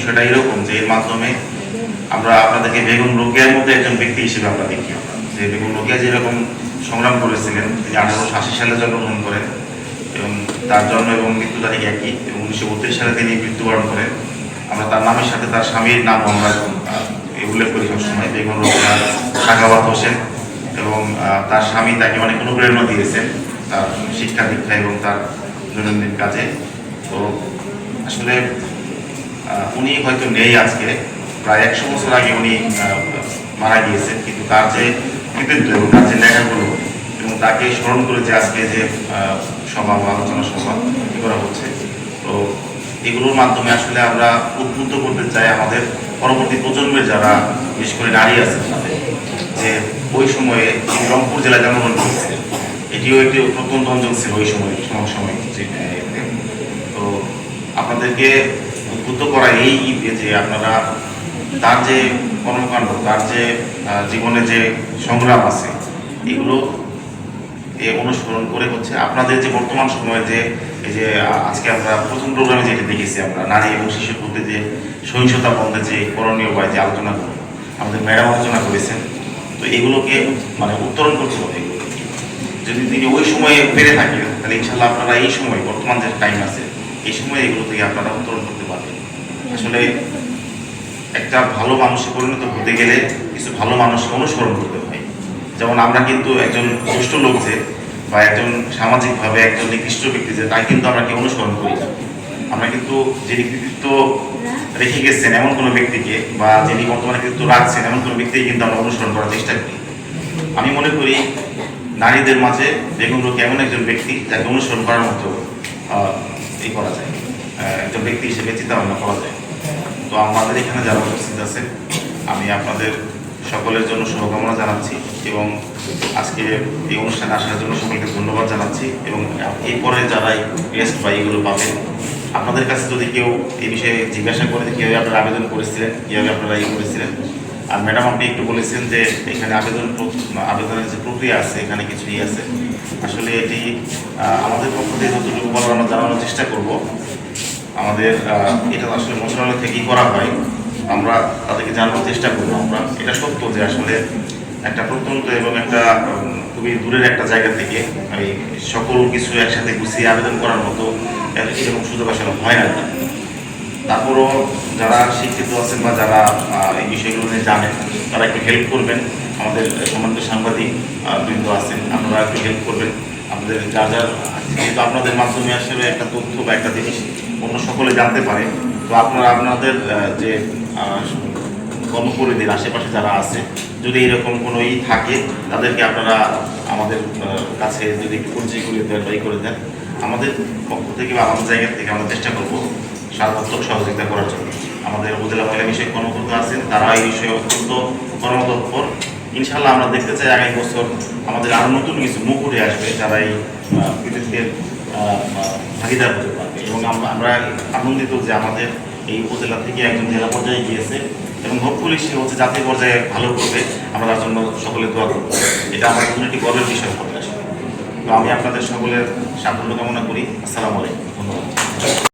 বিষয়টা এরকম যে এর মাধ্যমে আমরা আপনাদেরকে বেগুন রোগিয়ার মধ্যে একজন ব্যক্তি হিসেবে আমরা দেখি যে বেগুন রোগিয়া যেরকম সংগ্রাম করেছিলেন, তিনি আঠারোশো আশি সালে জন্মগ্রহণ করেন এবং তার জন্ম এবং মৃত্যু তারিখ একই এবং উনিশশো বত্রিশ সালে তিনি মৃত্যুবরণ করেন। আমরা তার নামের সাথে তার স্বামীর নাম আমরা উল্লেখ করি সবসময় বেগুন রোগিয়া সাখাওয়াত হোসেন এবং তার স্বামী তাকে অনেক অনুপ্রেরণা দিয়েছেন তার শিক্ষা দীক্ষা এবং তার দৈনন্দিন কাজে। তো আসলে উনি হয়তো নেই আজকে। প্রায় একশো বছর আগে উনি মারা গিয়েছেন। কিন্তু তার যে কৃতিত্ব এবং তার যে লেখাগুলো এবং তাকে স্মরণ করে যে আজকে যে সভা বা আলোচনা সভা করা হচ্ছে, তো এগুলোর মাধ্যমে আসলে আমরা উদ্বুদ্ধ করতে চাই আমাদের পরবর্তী প্রজন্মের যারা বিশেষ করে নারী আছেন তাদের, যে ওই সময়ে রংপুর জেলায় জন্মগ্রহণ করেছিলেন এটিও একটি প্রত্যন্ত অঞ্চল ছিল ওই সময় সময় তো আপনাদেরকে উদ্বুদ্ধ করা এই যে আপনারা তার যে কর্মকাণ্ড, তার যে জীবনে যে সংগ্রাম আছে, এগুলো এ অনুসরণ করে হচ্ছে আপনাদের যে বর্তমান সময়ে যে, এই যে আজকে আমরা প্রথম প্রোগ্রামে যেটা দেখেছি আমরা, নারী এবং শিশুর প্রতি যে সহিংসতা বন্ধে যে করণীয় বা যে আলোচনাগুলো আমাদের ম্যাডাম আলোচনা করেছেন, তো এগুলোকে মানে উত্তরণ করতে হবে। যদি তিনি ওই সময়ে পেরে থাকেন, তাহলে ইনশাল্লাহ আপনারা এই সময়, বর্তমান যে টাইম আছে, এই সময় এগুলো থেকে আপনারা উত্তরণ করতে পারবেন আসলে একটা ভালো মানুষে পরিণত হতে গেলে কিছু ভালো মানুষকে অনুসরণ করতে হয়। যেমন আমরা কিন্তু একজন দুষ্ট লোক যে বা একজন সামাজিকভাবে একজন নিকৃষ্ট ব্যক্তি যে তাই কিন্তু আমরা কি অনুসরণ করি? না আমরা কিন্তু যিনি কৃতিত্ব রেখে গেছেন এমন কোনো ব্যক্তিকে বা যিনি বর্তমানে কৃতিত্ব রাখছেন এমন কোনো ব্যক্তিকে কিন্তু আমরা অনুসরণ করার চেষ্টা করি। আমি মনে করি নারীদের মাঝে বেগুন রোগ এমন একজন ব্যক্তি যাকে অনুসরণ করার মতো আহ, ই করা যায়। একজন ব্যক্তি হিসেবে চিন্তা ভাবনা করা যায়। তো আমাদের এখানে যারা উপস্থিত আছেন, আমি আপনাদের সকলের জন্য শুভকামনা জানাচ্ছি এবং আজকে এই অনুষ্ঠানে আসার জন্য সকলকে ধন্যবাদ জানাচ্ছি এবং এরপরে যারা টেস্ট বা এগুলো পাবেন, আপনাদের কাছে যদি কেউ এই বিষয়ে জিজ্ঞাসা করে যে কীভাবে আপনারা আবেদন করেছিলেন, কীভাবে আপনারা ইয়ে করেছিলেন, আর ম্যাডাম আপনি একটু বলেছেন যে এখানে আবেদন আবেদনের যে প্রক্রিয়া আছে, এখানে কিছুই আছে। আসলে এটি আমাদের পক্ষ থেকে যতটুকু বলার আমরা জানানোর চেষ্টা করব। আমাদের এটা আসলে মন্ত্রণালয় থেকেই করা হয়। আমরা তাদেরকে জানানোর চেষ্টা করব। আমরা, এটা সত্য যে আসলে একটা প্রত্যন্ত এবং একটা খুবই দূরের একটা জায়গা থেকে এই সকল কিছু একসাথে গুছিয়ে আবেদন করার মতো এরকম সুযোগ আসলে হয় না। তারপরও যারা শিক্ষিত আছেন বা যারা এই বিষয়গুলো নিয়ে জানেন, তারা একটু হেল্প করবেন। আমাদের সম্মানিত সাংবাদিক বৃন্দ আছেন, আপনারা একটু হেল্প করবেন। আপনাদের যা যা যেহেতু আপনাদের মাধ্যমে আসলে একটা তথ্য বা একটা জিনিস অন্য সকলে জানতে পারে। তো আপনারা আপনাদের যে আহ, কর্মপরিদের আশেপাশে যারা আছে যদি এরকম কোনো ই থাকে তাদেরকে আপনারা আমাদের কাছে যদি একটু পরিচয় করে দেন বা করে দেন আমাদের পক্ষ থেকে বা আমাদের জায়গা থেকে আমরা চেষ্টা করব সার্বাত্মক সহযোগিতা করার জন্য। আমাদের উপজেলা মহিলা বিষয়ে কর্মকর্তা আছেন তারা এই বিষয়ে অত্যন্ত কর্মতৎপর। ইনশাল্লাহ আমরা দেখতে চাই আগামী বছর আমাদের আরও নতুন কিছু মুখ আসবে যারা এই কৃতিত্বের ভাগিদার হতে পারবে। এবং আমরা আমরা আনন্দিত যে আমাদের এই উপজেলা থেকে একজন জেলা পর্যায়ে গিয়েছে এবং হোপফুলি সে হচ্ছে জাতীয় পর্যায়ে ভালো করবে। আমরা তার জন্য সকলে দোয়া করব। এটা আমার জন্য একটি গর্বের বিষয় হবে আসলে তো আমি আপনাদের সকলের সাফল্য কামনা করি। আসসালামু আলাইকুম। ধন্যবাদ।